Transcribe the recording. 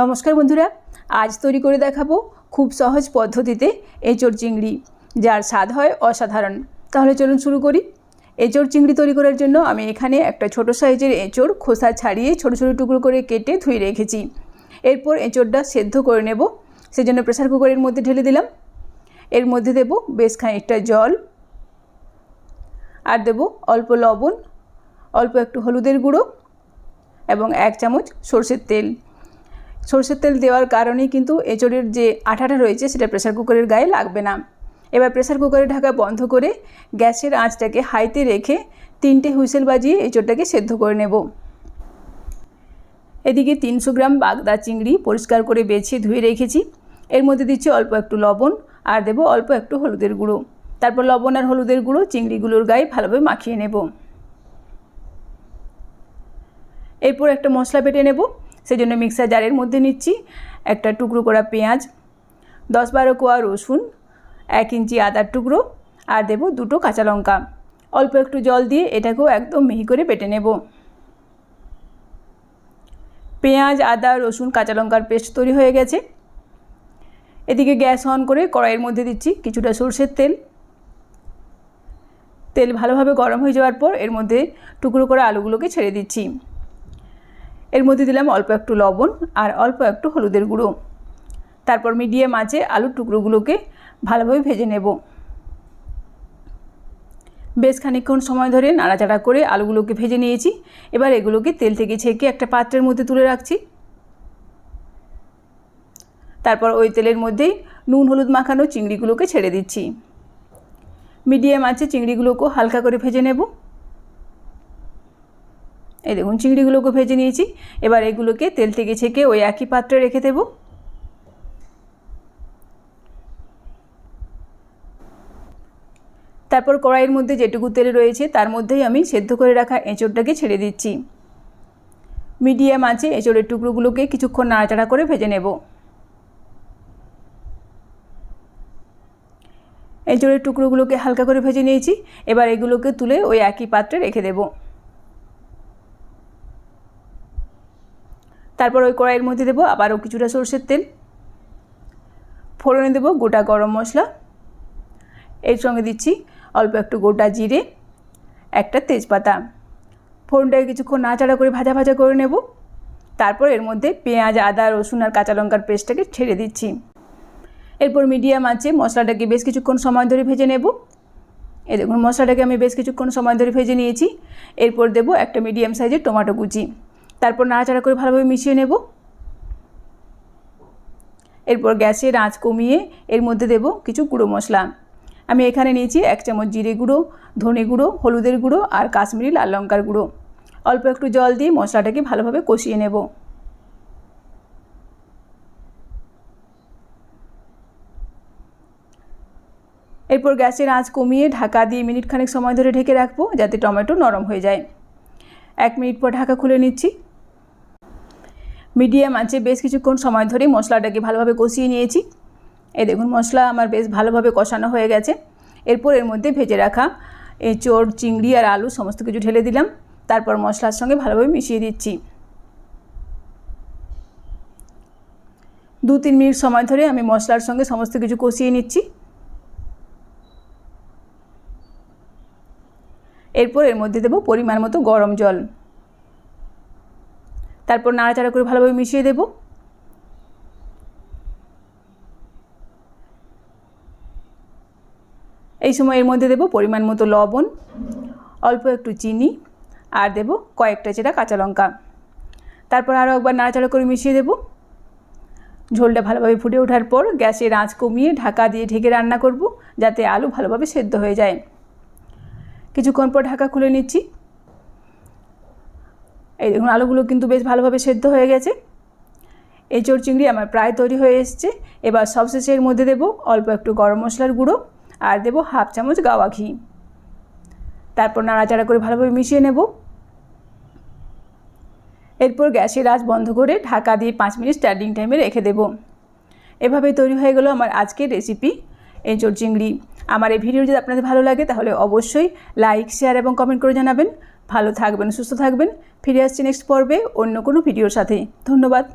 নমস্কার বন্ধুরা, আজ তৈরি করে দেখাবো খুব সহজ পদ্ধতিতে এঁচড় চিংড়ি, যার স্বাদ হয় অসাধারণ। তাহলে চলুন শুরু করি। এঁচড় চিংড়ি তৈরি করার জন্য আমি এখানে একটা ছোট সাইজের এঁচড় খোসা ছাড়িয়ে ছোট ছোট টুকরো করে কেটে ধুয়ে রেখেছি। এরপর এঁচড়টা সেদ্ধ করে নেব। সেজন্য প্রেসার কুকারের মধ্যে ঢেলে দিলাম। এর মধ্যে দেব বেশ খানিকটা জল আর দেব অল্প লবণ, অল্প একটু হলুদের গুঁড়ো এবং এক চামচ সর্ষের তেল। সর্ষের তেল দেওয়ার কারণেই কিন্তু এঁচড়ের যে আঠাটা রয়েছে সেটা প্রেসার কুকারের গায়ে লাগবে না। এবার প্রেসার কুকারের ঢাকা বন্ধ করে গ্যাসের আঁচটাকে হাইতে রেখে তিনটে হুইসেল বাজিয়ে এঁচড়টাকে সেদ্ধ করে নেব। এদিকে তিনশো গ্রাম বাগদা চিংড়ি পরিষ্কার করে বেছে ধুয়ে রেখেছি। এর মধ্যে দিচ্ছি অল্প একটু লবণ আর দেবো অল্প একটু হলুদের গুঁড়ো। তারপর লবণ আর হলুদের গুঁড়ো চিংড়িগুলোর গায়ে ভালোভাবে মাখিয়ে নেব। এরপর একটা মশলা বেটে নেব। সেই জন্য মিক্সার জারের মধ্যে নিচ্ছি একটা টুকরো করা পেঁয়াজ, দশ বারো কোয়া রসুন, এক ইঞ্চি আদার টুকরো আর দেব দুটো কাঁচা লঙ্কা। অল্প একটু জল দিয়ে এটাকেও একদম মিহি করে বেটে নেব। পেঁয়াজ, আদা, রসুন, কাঁচা লঙ্কার পেস্ট তৈরি হয়ে গেছে। এদিকে গ্যাস অন করে কড়াইয়ের মধ্যে দিচ্ছি কিছুটা সর্ষের তেল। তেল ভালোভাবে গরম হয়ে যাওয়ার পর এর মধ্যে টুকরো করা আলুগুলোকে ছেড়ে দিচ্ছি। এর মধ্যে দিলাম অল্প একটু লবণ আর অল্প একটু হলুদের গুঁড়ো। তারপর মিডিয়াম আঁচে আলুর টুকরোগুলোকে ভালোভাবে ভেজে নেব। বেশ খানিকক্ষণ সময় ধরে নাড়াচাড়া করে আলুগুলোকে ভেজে নিয়েছি। এবার এগুলোকে তেল থেকে ছেঁকে একটা পাত্রের মধ্যে তুলে রাখছি। তারপর ওই তেলের মধ্যেই নুন, হলুদ মাখানো চিংড়িগুলোকে ছেড়ে দিচ্ছি। মিডিয়াম আছে চিংড়িগুলোকেও হালকা করে ভেজে নেব। এই দেখুন, চিংড়িগুলোকে ভেজে নিয়েছি। এবার এগুলোকে তেল থেকে ছেঁকে ওই একই পাত্রে রেখে দেব। তারপর কড়াইয়ের মধ্যে যেটুকু তেল রয়েছে, তার মধ্যেই আমি সেদ্ধ করে রাখা এঁচড়টাকে ছেড়ে দিচ্ছি। মিডিয়াম আছে এঁচড়ের টুকরোগুলোকে কিছুক্ষণ নাড়াচাড়া করে ভেজে নেব। এঁচড়ের টুকরোগুলোকে হালকা করে ভেজে নিয়েছি। এবার এগুলোকে তুলে ওই একই পাত্রে রেখে দেবো। তারপর ওই কড়াইয়ের মধ্যে দেবো আবারও কিছুটা সর্ষের তেল। ফোড়নে দেবো গোটা গরম মশলা। এর সঙ্গে দিচ্ছি অল্প একটু গোটা জিরে, একটা তেজপাতা। ফোড়নটাকে কিছুক্ষণ নাচাড়া করে ভাজা ভাজা করে নেব। তারপর এর মধ্যে পেঁয়াজ, আদা, রসুন আর কাঁচা লঙ্কার পেস্টটাকে ছেড়ে দিচ্ছি। এরপর মিডিয়াম আছে মশলাটাকে বেশ কিছুক্ষণ সময় ধরে ভেজে নেব। এ দেখুন মশলাটাকে আমি বেশ কিছুক্ষণ সময় ধরে ভেজে নিয়েছি। এরপর দেবো একটা মিডিয়াম সাইজের টমেটো কুচি। তারপর নাড়াচাড়া করে ভালোভাবে মিশিয়ে নেব। এরপর গ্যাসের আঁচ কমিয়ে এর মধ্যে দেব কিছু গুঁড়ো মশলা। আমি এখানে নিয়েছি এক চামচ জিরে গুঁড়ো, ধনে গুঁড়ো, হলুদের গুঁড়ো আর কাশ্মীরি লাল লঙ্কার গুঁড়ো। অল্প একটু জল দিয়ে মশলাটাকে ভালোভাবে কষিয়ে নেব। এরপর গ্যাসের আঁচ কমিয়ে ঢাকা দিয়ে মিনিট খানেক সময় ধরে ঢেকে রাখব যাতে টমেটো নরম হয়ে যায়। এক মিনিট পর ঢাকা খুলে নিচ্ছি। মিডিয়াম আছে, বেশ কিছুক্ষণ সময় ধরে মশলাটাকে ভালোভাবে কষিয়ে নিয়েছি। এই দেখুন, মশলা আমার বেশ ভালোভাবে কষানো হয়ে গেছে। এরপর এর মধ্যে ভেজে রাখা এঁচড় চিংড়ি আর আলু সমস্ত কিছু ঢেলে দিলাম। তারপর মশলার সঙ্গে ভালোভাবে মিশিয়ে দিচ্ছি। দু তিন মিনিট সময় ধরে আমি মশলার সঙ্গে সমস্ত কিছু কষিয়ে নিচ্ছি। এরপর এর মধ্যে দেবো পরিমাণ মতো গরম জল। তারপর নাড়াচাড়া করে ভালোভাবে মিশিয়ে দেব। এই সময় এর মধ্যে দেব পরিমাণ মতো লবণ, অল্প একটু চিনি, আর দেব কয়েকটা চেরা কাঁচা লঙ্কা। তারপর আরও একবার নাড়াচাড়া করে মিশিয়ে দেব। ঝোলটা ভালোভাবে ফুটে ওঠার পর গ্যাসের আঁচ কমিয়ে ঢাকা দিয়ে ঢেকে রান্না করব, যাতে আলু ভালোভাবে সেদ্ধ হয়ে যায়। কিছুক্ষণ পর ঢাকা খুলে নিচ্ছি। এই দেখুন, আলুগুলো কিন্তু বেশ ভালোভাবে সেদ্ধ হয়ে গেছে। এই চোর চিংড়ি আমার প্রায় তৈরি হয়ে এসছে। এবার সবশেষে এর মধ্যে দেবো অল্প একটু গরম মশলার গুঁড়ো আর দেবো হাফ চামচ গাওয়া ঘি। তারপর নাড়াচাড়া করে ভালোভাবে মিশিয়ে নেব। এরপর গ্যাসের আঁচ বন্ধ করে ঢাকা দিয়ে পাঁচ মিনিট স্ট্যান্ডিং টাইমে রেখে দেব। এভাবেই তৈরি হয়ে গেল আমার আজকের রেসিপি এঁচোড় চিংড়ি। আমার এই ভিডিও যদি আপনাদের ভালো লাগে তাহলে অবশ্যই লাইক, শেয়ার এবং কমেন্ট করে জানাবেন। ভালো থাকবেন সুস্থ থাকবেন। ফিরে আসছি নেক্সট পর্বে অন্য কোনো ভিডিওর সাথে। ধন্যবাদ।